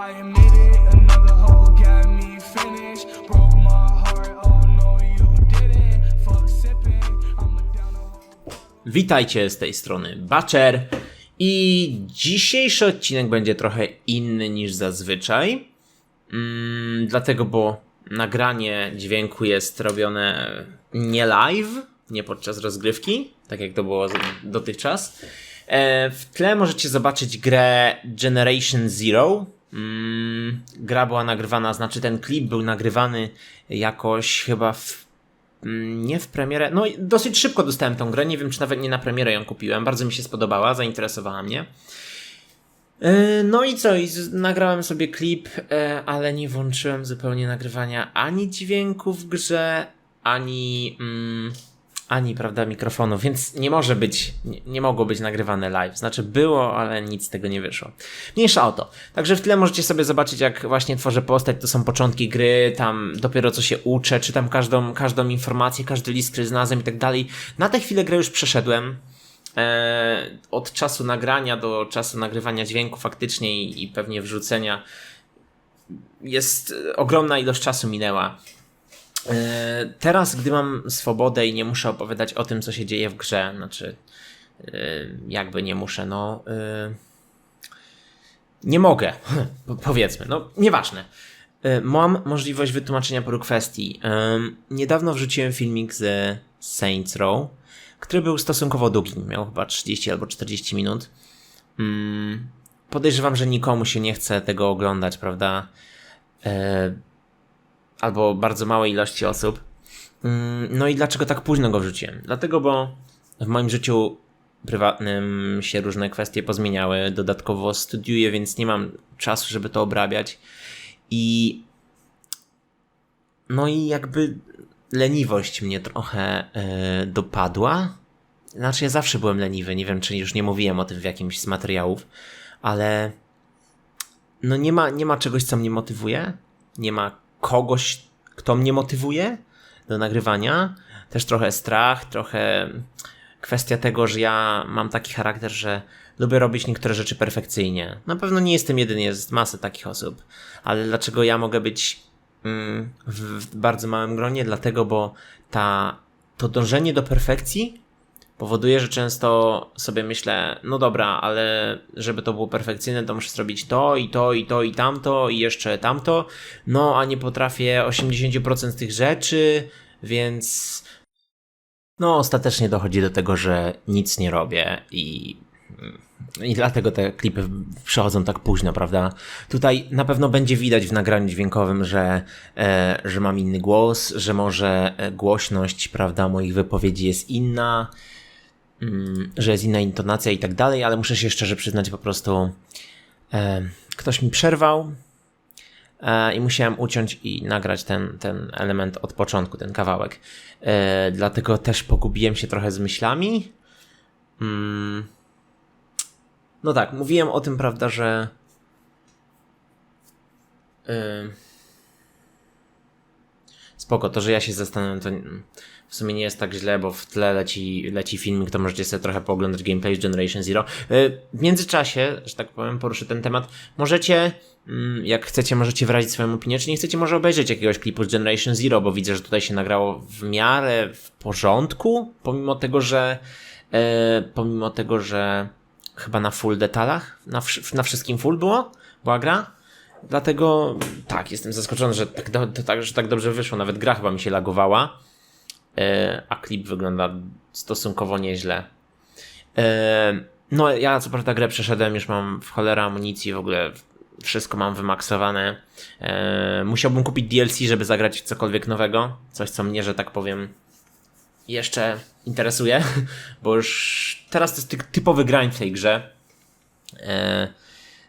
I admit it, another got me finished. Broke my heart, oh no, you didn't. Fuck sipping, I'm a down Witajcie z tej strony Baczer i dzisiejszy odcinek będzie trochę inny niż zazwyczaj. Mm, dlatego, bo nagranie dźwięku jest robione nie live, nie podczas rozgrywki, tak jak to było dotychczas. E, w tle możecie zobaczyć grę Generation Zero. Mm, gra była nagrywana, znaczy ten klip był nagrywany jakoś chyba w Mm, Nie w premierę. No dosyć szybko dostałem tą grę. Nie wiem, czy nawet nie na premierę ją kupiłem. Bardzo mi się spodobała, zainteresowała mnie. Yy, No i co? I nagrałem sobie klip, e, ale nie włączyłem zupełnie nagrywania ani dźwięku w grze, ani. Mm, ani, prawda, mikrofonu, więc nie może być, nie, nie mogło być nagrywane live. Znaczy było, ale nic z tego nie wyszło. Mniejsza o to. Także w tle możecie sobie zobaczyć, jak właśnie tworzę postać, to są początki gry, tam dopiero co się uczę, czytam każdą, każdą informację, każdy list, który znalazłem i tak dalej. Na tę chwilę grę już przeszedłem. E, od czasu nagrania do czasu nagrywania dźwięku faktycznie i, i pewnie wrzucenia jest ogromna ilość czasu minęła. E, Teraz, gdy mam swobodę i nie muszę opowiadać o tym, co się dzieje w grze, znaczy, e, jakby nie muszę, no. e, Nie mogę, po- powiedzmy, no, nieważne. Mam możliwość wytłumaczenia paru kwestii. Niedawno wrzuciłem filmik z Saints Row, który był stosunkowo długi, miał chyba 30 albo 40 minut. Mm, Podejrzewam, że nikomu się nie chce tego oglądać, prawda? Albo bardzo małej ilości osób. Mm, No i dlaczego tak późno go wrzuciłem? Dlatego, bo w moim życiu prywatnym się różne kwestie pozmieniały. Dodatkowo studiuję, więc nie mam czasu, żeby to obrabiać. I no i jakby leniwość mnie trochę e, dopadła. Znaczy, ja zawsze byłem leniwy. Nie wiem, czy już nie mówiłem o tym w jakimś z materiałów, ale no nie ma, nie ma czegoś, co mnie motywuje. Nie ma kogoś, kto mnie motywuje do nagrywania. Też trochę strach, trochę kwestia tego, że ja mam taki charakter, że lubię robić niektóre rzeczy perfekcyjnie. Na pewno nie jestem jedyny, jest masę takich osób. Ale dlaczego ja mogę być mm, w, bardzo małym gronie? Dlatego, bo ta, to dążenie do perfekcji powoduje, że często sobie myślę, no dobra, ale żeby to było perfekcyjne, to muszę zrobić to i to i to i tamto i jeszcze tamto, no a nie potrafię 80% tych rzeczy, więc no ostatecznie dochodzi do tego, że nic nie robię i i dlatego te klipy przychodzą tak późno, prawda? Tutaj na pewno będzie widać w nagraniu dźwiękowym, że, e, że mam inny głos, że może e, głośność, prawda, moich wypowiedzi jest inna, mm, że jest inna intonacja i tak dalej, ale muszę się szczerze przyznać, po prostu e, ktoś mi przerwał e, i musiałem uciąć i nagrać ten, ten element od początku, ten kawałek. E, dlatego też pogubiłem się trochę z myślami. Mm. No tak, mówiłem o tym, prawda, że. Yy... Spoko, to, że ja się zastanawiam, to w sumie nie jest tak źle, bo w tle leci, leci filmik, to możecie sobie trochę pooglądać gameplay z Generation Zero. Yy, W międzyczasie, że tak powiem, poruszę ten temat. Możecie, mm, jak chcecie, możecie wyrazić swoją opinię, czy nie chcecie może obejrzeć jakiegoś klipu z Generation Zero, bo widzę, że tutaj się nagrało w miarę w porządku, pomimo tego, że yy, pomimo tego, że chyba na full detalach, na, na wszystkim full było, była gra. Dlatego tak, jestem zaskoczony, że tak, do, tak, że tak dobrze wyszło. Nawet gra chyba mi się lagowała, e, a klip wygląda stosunkowo nieźle. E, no, ja co prawda grę przeszedłem, już mam w cholera amunicji, w ogóle wszystko mam wymaksowane. E, musiałbym kupić DLC, żeby zagrać cokolwiek nowego. Coś, co mnie, że tak powiem, jeszcze interesuje, bo już teraz to jest ty- typowy grind w tej grze.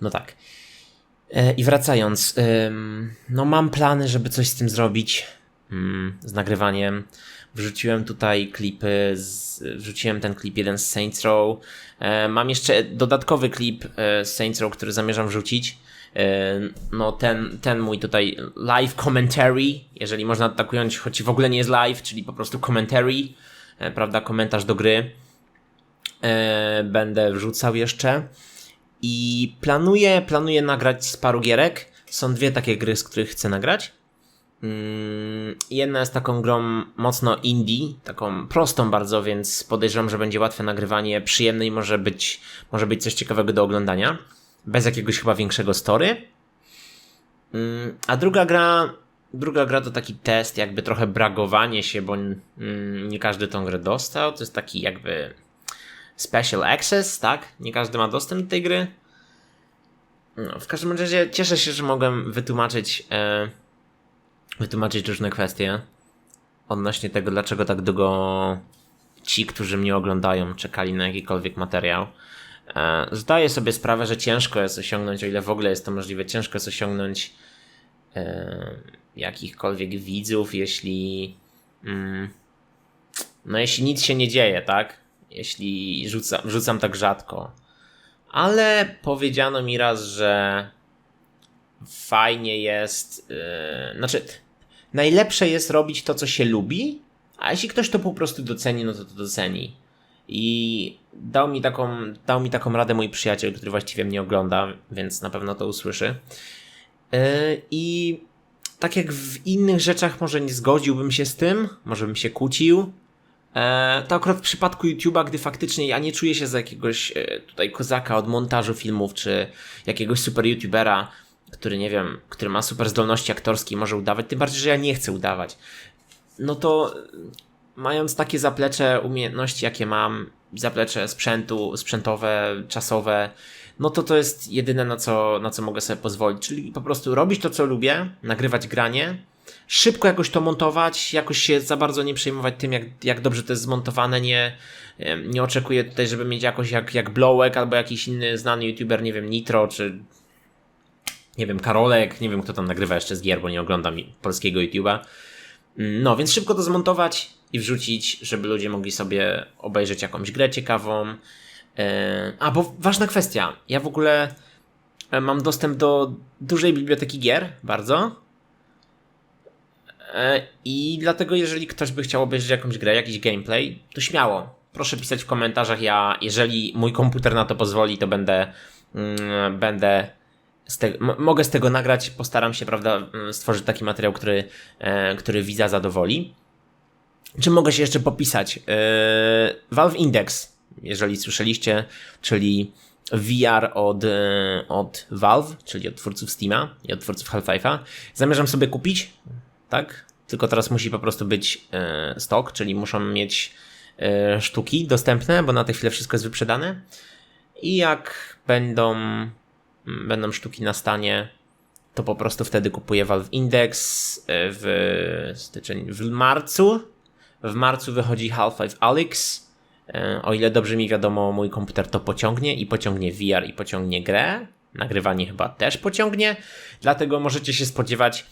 No tak. E, I wracając, no mam plany, żeby coś z tym zrobić, mm, z nagrywaniem. Wrzuciłem tutaj klipy, z, wrzuciłem ten klip jeden z Saints Row. E, mam jeszcze dodatkowy klip e, z Saints Row, który zamierzam wrzucić. No ten, ten mój tutaj live commentary, jeżeli można tak ująć, choć w ogóle nie jest live, czyli po prostu commentary, prawda, komentarz do gry. Będę wrzucał jeszcze. I planuję, planuję nagrać z paru gierek. Są dwie takie gry, z których chcę nagrać. Mm, Jedna jest taką grą mocno indie, taką prostą bardzo, więc podejrzewam, że będzie łatwe nagrywanie, przyjemne i może być, może być coś ciekawego do oglądania. Bez jakiegoś chyba większego story. Mm, A druga gra, druga gra to taki test, jakby trochę bragowanie się, bo mm, nie każdy tą grę dostał. To jest taki jakby special access, tak? Nie każdy ma dostęp do tej gry. No, w każdym razie cieszę się, że mogłem wytłumaczyć, e, wytłumaczyć różne kwestie odnośnie tego, dlaczego tak długo ci, którzy mnie oglądają, czekali na jakikolwiek materiał. E, zdaję sobie sprawę, że ciężko jest osiągnąć, o ile w ogóle jest to możliwe, ciężko jest osiągnąć e, jakichkolwiek widzów, jeśli mm, no jeśli nic się nie dzieje, tak? Jeśli rzucam, rzucam tak rzadko. Ale powiedziano mi raz, że fajnie jest. Yy, znaczy, najlepsze jest robić to, co się lubi, a jeśli ktoś to po prostu doceni, no to to doceni. I dał mi taką, dał mi taką radę mój przyjaciel, który właściwie mnie ogląda, więc na pewno to usłyszy. Yy, I tak jak w innych rzeczach może nie zgodziłbym się z tym, może bym się kłócił, to akurat w przypadku YouTube'a, gdy faktycznie ja nie czuję się za jakiegoś e, tutaj kozaka od montażu filmów, czy jakiegoś super YouTubera, który nie wiem, który ma super zdolności aktorskie i może udawać, tym bardziej, że ja nie chcę udawać. No to e, mając takie zaplecze umiejętności, jakie mam, zaplecze sprzętu, sprzętowe, czasowe, no to to jest jedyne, na co, na co mogę sobie pozwolić. Czyli po prostu robić to, co lubię, nagrywać granie, szybko jakoś to montować, jakoś się za bardzo nie przejmować tym, jak, jak dobrze to jest zmontowane, nie, nie oczekuję tutaj, żeby mieć jakoś jak, jak Blowek albo jakiś inny znany youtuber, nie wiem, Nitro, czy nie wiem, Karolek, nie wiem kto tam nagrywa jeszcze z gier, bo nie oglądam polskiego YouTube'a. No, więc szybko to zmontować i wrzucić, żeby ludzie mogli sobie obejrzeć jakąś grę ciekawą. E, A, bo ważna kwestia. Ja w ogóle e, mam dostęp do dużej biblioteki gier, bardzo. E, I dlatego, jeżeli ktoś by chciał obejrzeć jakąś grę, jakiś gameplay, to śmiało. Proszę pisać w komentarzach. Ja, jeżeli mój komputer na to pozwoli, to będę, mm, będę z te, mogę z tego nagrać. Postaram się, prawda, mm, stworzyć taki materiał, który, e, który widza zadowoli. Czy mogę się jeszcze popisać? E, Valve Index, jeżeli słyszeliście, czyli VR od, e, od Valve, czyli od twórców Steama i od twórców Half-Life'a. Zamierzam sobie kupić, tak? Tylko teraz musi po prostu być e, stok, czyli muszą mieć e, sztuki dostępne, bo na tę chwilę wszystko jest wyprzedane. I jak będą, m, będą sztuki na stanie, to po prostu wtedy kupuję Valve Index e, w styczeń, w marcu. W marcu wychodzi Half-Life Alyx. O ile dobrze mi wiadomo, mój komputer to pociągnie i pociągnie VR i pociągnie grę. Nagrywanie chyba też pociągnie, dlatego możecie się spodziewać.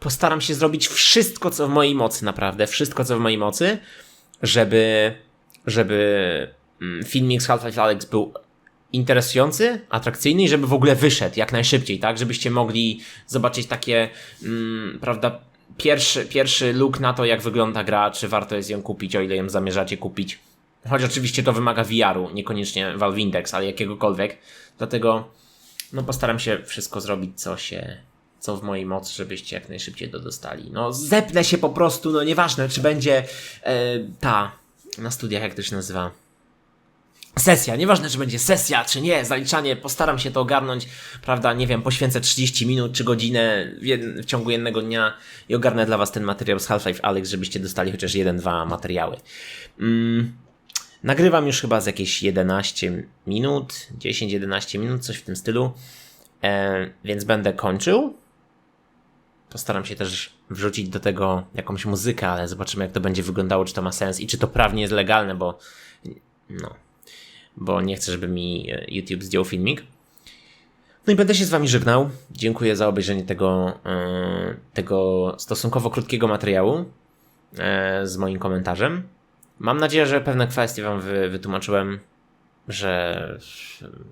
Postaram się zrobić wszystko, co w mojej mocy, naprawdę. Wszystko, co w mojej mocy, żeby, żeby mm, filmik z Half-Life Alyx był interesujący, atrakcyjny i żeby w ogóle wyszedł jak najszybciej, tak? Żebyście mogli zobaczyć takie, mm, prawda, pierwszy, pierwszy look na to, jak wygląda gra, czy warto jest ją kupić, o ile ją zamierzacie kupić. Choć oczywiście to wymaga VR-u, niekoniecznie Valve Index, ale jakiegokolwiek. Dlatego no postaram się wszystko zrobić, co się, co w mojej mocy, żebyście jak najszybciej to dostali. No zepnę się po prostu, no nieważne, czy będzie e, ta, na studiach, jak to się nazywa, sesja, nieważne czy będzie sesja, czy nie, zaliczanie, postaram się to ogarnąć, prawda, nie wiem, poświęcę 30 minut czy godzinę w, w ciągu jednego dnia i ogarnę dla was ten materiał z Half-Life Alyx, żebyście dostali chociaż jeden, dwa materiały. Mm, nagrywam już chyba z jakieś 11 minut, 10-11 minut, coś w tym stylu, e, więc będę kończył. Postaram się też wrzucić do tego jakąś muzykę, ale zobaczymy jak to będzie wyglądało, czy to ma sens i czy to prawnie jest legalne, bo no, bo nie chcę, żeby mi e, YouTube zdjął filmik. No i będę się z wami żegnał. Dziękuję za obejrzenie tego, e, tego stosunkowo krótkiego materiału e, z moim komentarzem. Mam nadzieję, że pewne kwestie wam wy, wytłumaczyłem, że,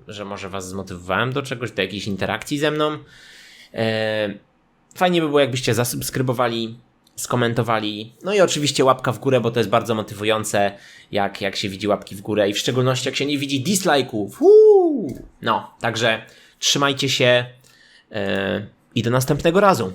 że może was zmotywowałem do czegoś, do jakiejś interakcji ze mną. Fajnie by było, jakbyście zasubskrybowali skomentowali. No i oczywiście łapka w górę, bo to jest bardzo motywujące, jak, jak się widzi łapki w górę i w szczególności jak się nie widzi dislike'ów. No, także trzymajcie się yy, i do następnego razu.